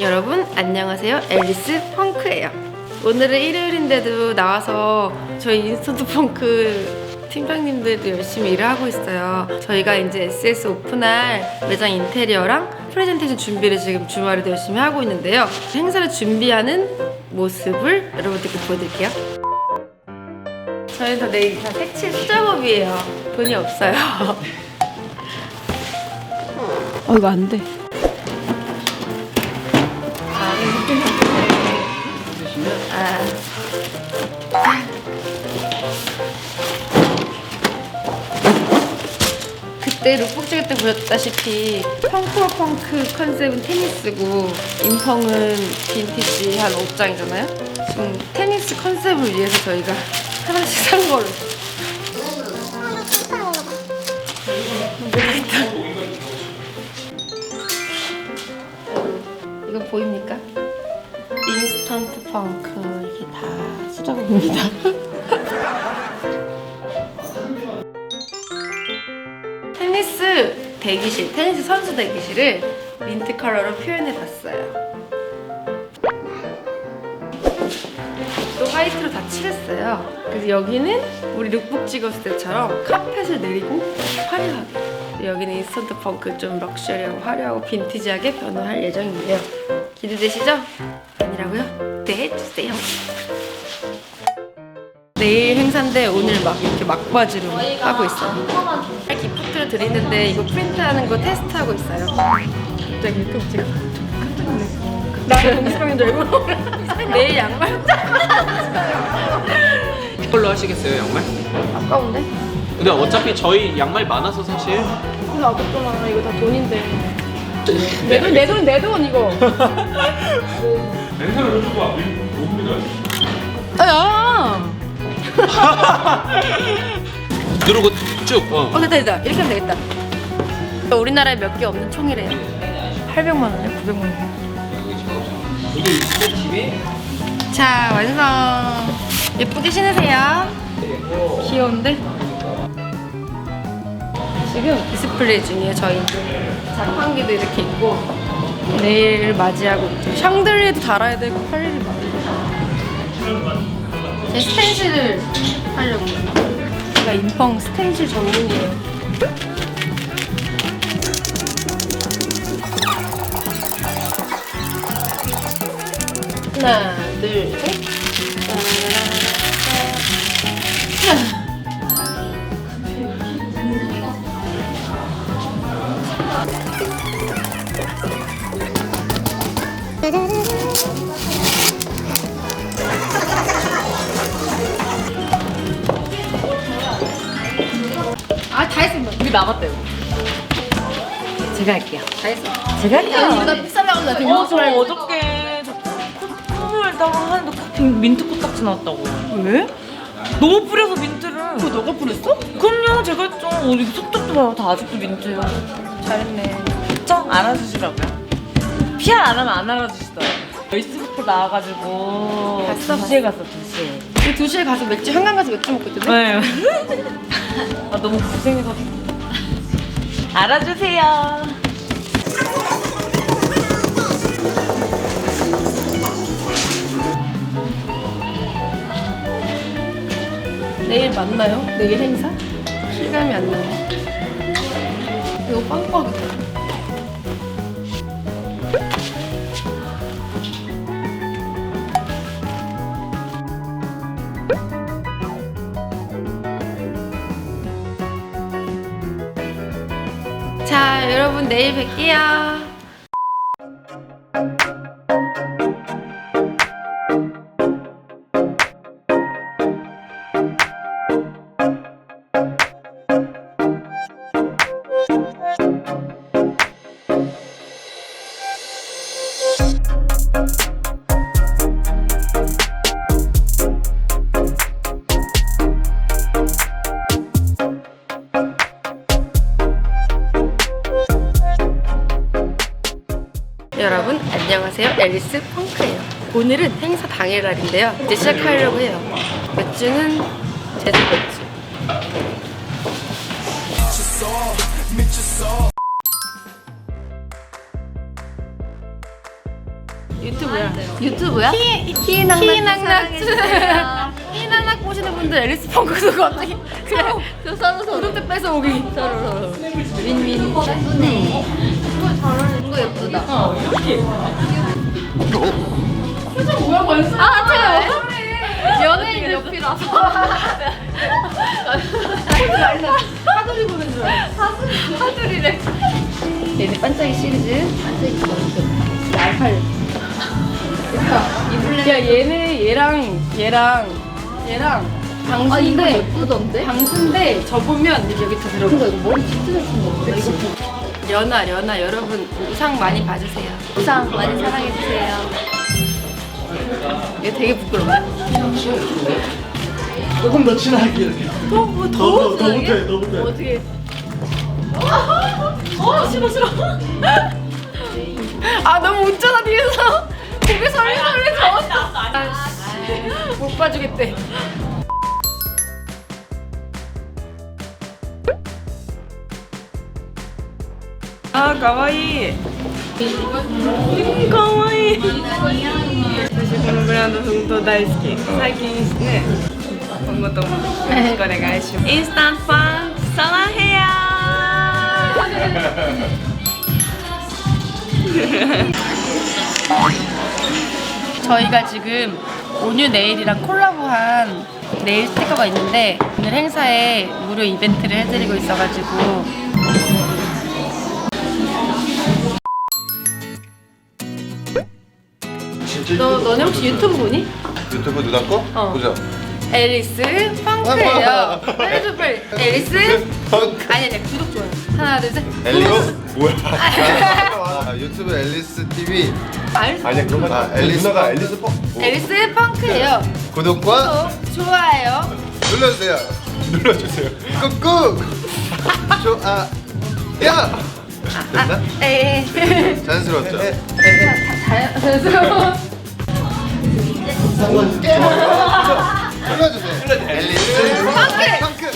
여러분 안녕하세요. 앨리스 펑크예요. 오늘은 일요일인데도 나와서 저희 인스턴트 펑크 팀장님들도 열심히 일을 하고 있어요. 저희가 이제 SS 오픈할 매장 인테리어랑 프레젠테이션 준비를 지금 주말에도 열심히 하고 있는데요. 행사를 준비하는 모습을 여러분들께 보여드릴게요. 저희는 다 내일 다 색칠 수작업이에요. 돈이 없어요. 어 이거 안 돼. 그때 룩북 찍을 때 보셨다시피 펑크와 펑크 컨셉은 테니스고 인펑은 빈티지 한 옷장이잖아요. 지금 테니스 컨셉을 위해서 저희가 하나씩 산 거를. 이거 보입니까? 인스턴트 펑크 이게 다 수작업입니다. 테니스 대기실, 테니스 선수 대기실을 민트 컬러로 표현해 봤어요. 또 화이트로 다 칠했어요. 그래서 여기는 우리 룩북 찍었을 때처럼 카펫을 내리고 화려하게. 여기는 인스턴트 펑크 좀 럭셔리하고 화려하고 빈티지하게 변화할 예정인데요. 기대되시죠? 아니라고요? 네, 해주세요. 내일 행사인데 오늘 막 이렇게 막바지로 하고 있어요. 기프트를 드리는데 이거 프린트하는 거 테스트하고 있어요. 갑자기 유튜브 찍어. 나는 동수방인 줄 알고 내일 양말 이걸로 하시겠어요 양말? 아까운데? 근데 어차피 저희 양말 많아서 사실 그래서 아깝잖아. 이거 다 돈인데. 내 돈, 내 돈, 내 돈 이거. 냉장을 해주고 옵니다. 아, 야. 누르고 쭉 어. 어 됐다 됐다. 이렇게 하면 되겠다. 우리나라에 몇 개 없는 총이래요. 800만 원이야? 900만 원. 자 완성. 예쁘게 신으세요. 귀여운데? 지금 디스플레이 중이에요 저희. 자판기도 이렇게 있고 내일 맞이하고. 샹들리에도 달아야 되고 할 일이 많아요. 제 스텐실을 하려고. 제가 인펑 스텐실 전문이에요. 하나, 둘, 셋. 아, 다 했습니다. 우리 남았대요. 제가 할게요. 다 했어. 제가 할게요. 이거 비싸다고 나 어, 댕목 저 어저께 저 콧물다가 하는데 콧- 민트 코딱지 나왔다고. 왜? 너무 뿌려서 민트를. 그거 너가 뿌렸어? 그럼요, 제가 했죠. 어, 이거 속독도 봐요. 다 아직도 민트예요. 잘했네. 좀 알아주시라고요. PR 안 하면 안 알아주시더라고요. 열스부터 나와가지고 봤어, 2시에 갔어, 2시에. 우리 2시에 가서 맥주, 한강 가서 맥주 먹고 있던데? 네. 아, 너무 고생해가지고. 알아주세요. 내일 맞나요? 내일 행사? 실감이 안 나요. 이거 빵빵. 내일 뵐게요. 안녕하세요. 앨리스 펑크예요. 오늘은 행사 당일날인데요. 이제 시작하려고 해요. 맥주는 제주 맥주. 유튜브야. 유튜브야? 희낙낙 희낙낙 보시는 분들 앨리스 펑크도 갑자기 그냥 저 서로 서로 구독자 뺏어 오기. 서로 서로. 윈윈. 예쁘네. 이거 잘하는 이거 예쁘다. 아, 제가 연예인 옆이라서. 사투리 보는 줄 알았어. 사투리래. 얘네 반짝이 시리즈. 반짝이 시리즈. 날팔. 야 얘는 얘랑 얘랑 얘랑 방수인데 아, 예쁘던데? 방수인데 접으면 이게 여기 다 들어가. 이거 머리 진짜 잘 쓴다. 이거. 연아 연아 여러분 우상 많이 봐주세요. 우상 많이 사랑해주세요. 얘 되게 부끄러워. 조금 더 친하게 이렇게. 뭐, 더, 더, 더 못해, 더 못해. 어떻게? 어 싫어 싫어. 아 너무 웃잖아 뒤에서. 고개 설레설레 못 봐주겠대. 아 가와이. 가와이. 私このブランド本当大好き。最近ね。今後ともよろしくお願いします。インスタントパンサラヘア。 저희가 지금 온유 네일이랑 콜라보한 네일 스티커가 있는데 오늘 행사에 무료 이벤트를 해드리고 있어가지고 너 너네 혹시 유튜브 보니? 유튜브 누나 거? 어. 보자. 앨리스 펑크예요. 빨리 빨리. 앨리스 펑크. 아니 아니 구독 좋아요. 하나 둘 셋. 엘리오? 뭐야? 아, 유튜브 앨리스 TV. 알- 아니야 그런 거. 아, 앨리스 누나가 앨리스 펑. 뭐, 앨리스 펑크예요. 구독과 구독 좋아요. 눌러주세요. 눌러주세요. 꾹꾹. 좋아. 야. 됐나? 에이. 자연스러웠죠? 자연스러워. 눌러주세요. 앨리스 펑크.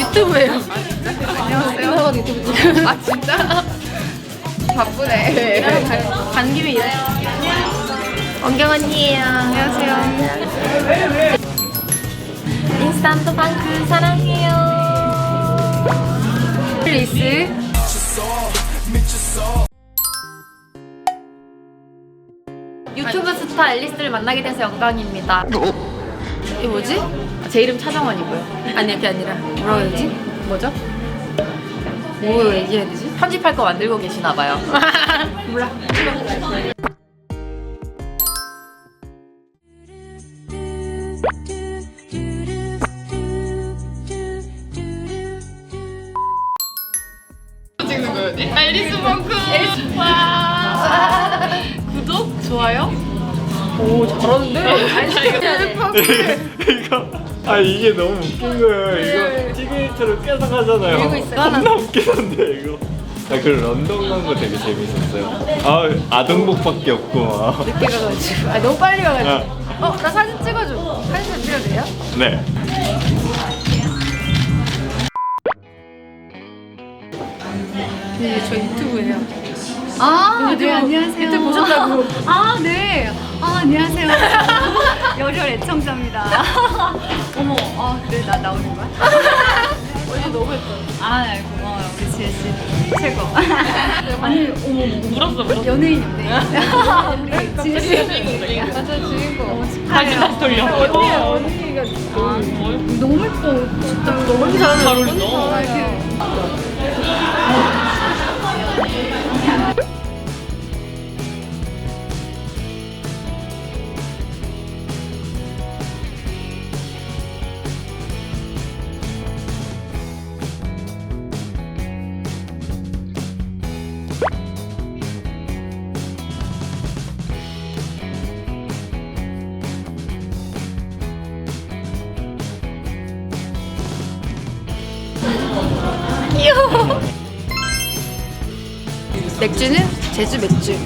유튜브예요. 안녕하세요. 유튜브 찍 아, 진짜? 바쁘네. 간 김에 일해. 원경 언니예요. 안녕하세요. 인스턴트 펑크 사랑해요. 리스. 유튜브 스타 앨리스를 만나게 돼서 영광입니다. 이게 뭐지? 제 이름 차정원이고요. 아니, 그게 아니라 뭐라고 해야 되지? 뭐죠? 뭐 얘기해야 되지? 편집할 거 만들고 계시나 봐요. 몰라. 앨리스 펑크. 앨리스 와. 구독 좋아요. 오 잘하는데. 앨리스 펑크. 이거 아 이게 너무 웃긴 거예요. 이거 시그니처로 계속 하잖아요. 네. 있어요. 겁나 웃기던데 이거. 나그 런던 간 거 되게 재밌었어요. 아 아동복밖에 없고 막. 늦게 가가지고. 아 너무 빨리 가가지고. 아. 어나 사진 찍어줘. 사진 찍어도 돼요? 네. 네, 저 유튜브예요. 아, 네, 안녕하세요. 유튜브 보셨다고. 아, 네. 아, 안녕하세요. 열혈 애청자입니다. 어머, 아, 그래, 나 나오는 거야? 언니 너무 예뻐요. 아, 네, 고마워요. 우리 지혜 씨. 최고. 아니, 어머, 물었어 물었어. 연예인인데. 우리 지혜 씨. 맞아 주인공. 다시 다시 돌려. 언니 언니가 너무 예뻐. 진짜 너무 이렇게 잘하는 잘어 귀여워. 맥주는 제주 맥주.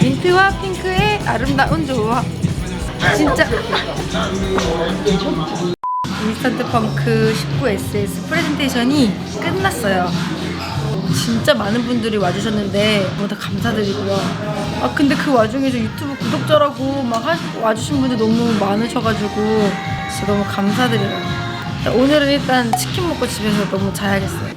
민트와 핑크의 아름다운 조화. 진짜. 인스턴트 펑크 19SS 프레젠테이션이 끝났어요. 진짜 많은 분들이 와주셨는데 모두 감사드리고요. 아 근데 그 와중에서 유튜브 구독자라고 막 하, 와주신 분들 너무 많으셔가지고 진짜 너무 감사드려요. 오늘은 일단 치킨 먹고 집에서 너무 자야겠어요.